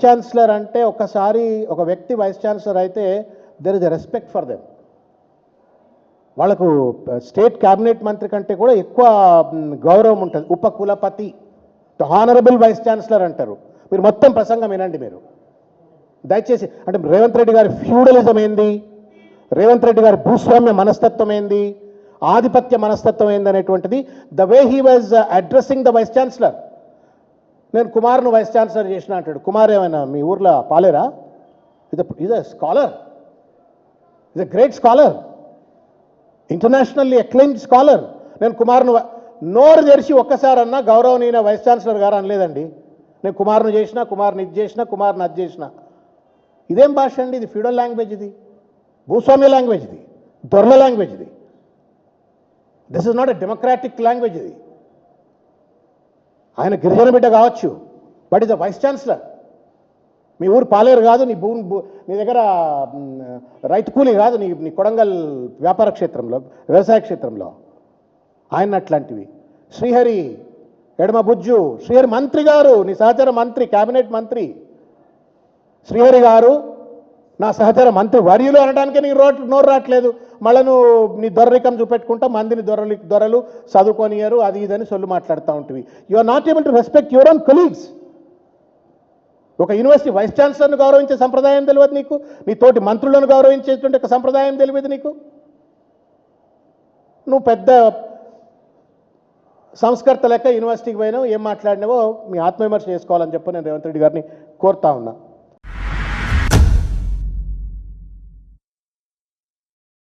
Chancellor అంటే ఒకసారి ఒక వ్యక్తి వైస్ ఛాన్సలర్ అయితే there is a respect for them వాళ్ళకు uh, స్టేట్ క్యాబినెట్ మంత్రి కంటే కూడా ఎక్కువ um, గౌరవం ఉంటుంది. ఉప కులపతి హానరబుల్ వైస్ ఛాన్సలర్ అంటారు. మీరు మొత్తం ప్రసంగం వినండి మీరు. దయచేసి అంటే రేవంత్ రెడ్డి గారి ఫ్యూడలిజం ఏంది? రేవంత్ రెడ్డి గారి భూస్వామ్య మనస్తత్వం ఏంది? ఆధిపత్య మనస్తత్వం ఏంది అనేటువంటిది the way he was addressing the vice chancellor నేను కుమార్ను వైస్ ఛాన్సలర్ చేసిన అంటాడు. కుమార్ ఏమైనా మీ ఊర్లో పాలేరా? ఇది ఇది scholar a great scholar internationally acclaimed scholar నేను కుమార్ను నోరు తెరిచి ఒక్కసారన్నా గౌరవనీయ వైస్ ఛాన్సలర్ గారు అనలేదండి. నేను కుమార్ను చేసిన కుమార్ని ఇది చేసిన కుమార్ని అది చేసిన. ఇదేం భాష అండి? ఇది ఫ్యూడల్ లాంగ్వేజ్ ఇది. భూస్వామ్య లాంగ్వేజ్ ఇది. దొరల లాంగ్వేజ్ ఇది. This is not a democratic language ఇది. ఆయన గిరిజన బిడ్డ కావచ్చు but is the vice chancellor మీ ఊరు పాలేరు కాదు నీ భూమి నీ దగ్గర రైతు కూలి కాదు నీ నీ కొడంగల్ వ్యాపార క్షేత్రంలో వ్యవసాయ క్షేత్రంలో. ఆయన అట్లాంటివి. శ్రీహరి ఎడమ బుజ్జు శ్రీహరి మంత్రి గారు నీ సహచర మంత్రి కేబినెట్ మంత్రి. శ్రీహరి గారు నా సహచర మంత్రి వర్యులు అనడానికి నీకు రోడ్ నోరు రావట్లేదు. మళ్ళీ నువ్వు నీ దొరరికం చూపెట్టుకుంటా మందిని దొరలి దొరలు చదువుకొనియరు అది ఇదని సొల్లు మాట్లాడుతూ ఉంటుంది you are not able to respect your own colleagues ఒక యూనివర్సిటీ వైస్ ఛాన్సలర్ను గౌరవించే సంప్రదాయం తెలియదు నీకు? నీ తోటి మంత్రులను గౌరవించేటువంటి ఒక సంప్రదాయం తెలియదు నీకు? నువ్వు పెద్ద సంస్కర్త లెక్క యూనివర్సిటీకి పోయినావు ఏం మాట్లాడినావో మీ ఆత్మవిమర్శ చేసుకోవాలని చెప్పి నేను రేవంత్ రెడ్డి గారిని కోరుతా ఉన్నా.